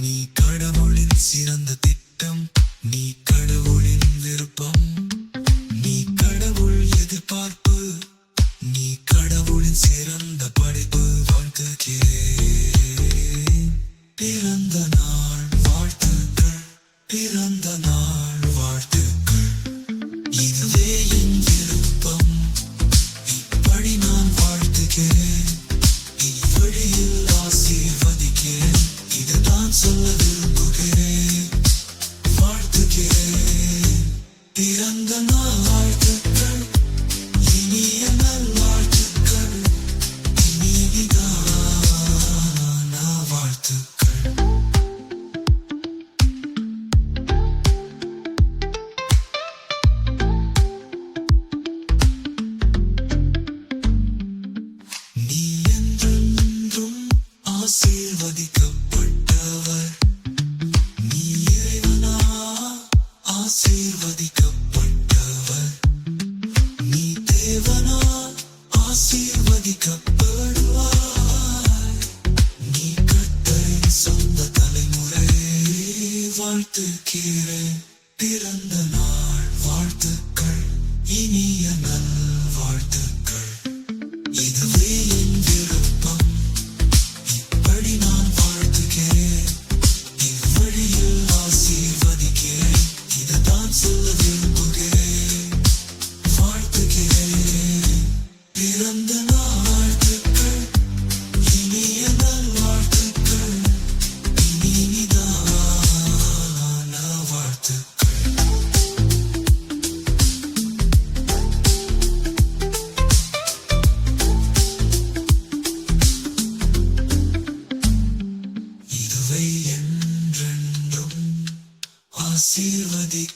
நீ கடவுளின் சிறந்த திட்டம் நீ கடவுளின் விருப்பம். நாள் வாழ்த்துக்கள் பிறந்த நாள் வாழ்த்துக்கள். இதுவே என் விருப்பம். இப்படி நான் வாழ்த்துகிறேன். இவ்வழியில் ஆசீர்வதிக்கிறேன். இதுதான் சொல்ல விரும்புகிறேன். வாழ்த்துகிறேன். பிறந்த நாள் ஆசீர்வதிக்கப்பட்டவர். நீ இறைவனா ஆசீர்வதிக்கப்பட்டவர். நீ தேவனா ஆசீர்வதிக்கப்படுவாய். நீ கத்தரின் சொந்த தலைமுறை வாழ்த்துக்கிறேன் பிறந்த நாள் வாழ்த்துக்கள் இனிய நல்ல பிறந்த நாள் வாழ்த்துக்கள் இனிய நல் வாழ்த்துக்கள் இனிதான வாழ்த்துக்கள் இதுவே என்றென்றும் ஆசீர்வதிக்கப்பட்டவர்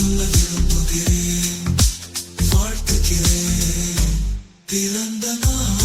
சொல்ல விரும்புகிறேன் வாழ்த்துகிறேன் பிறந்த நாள்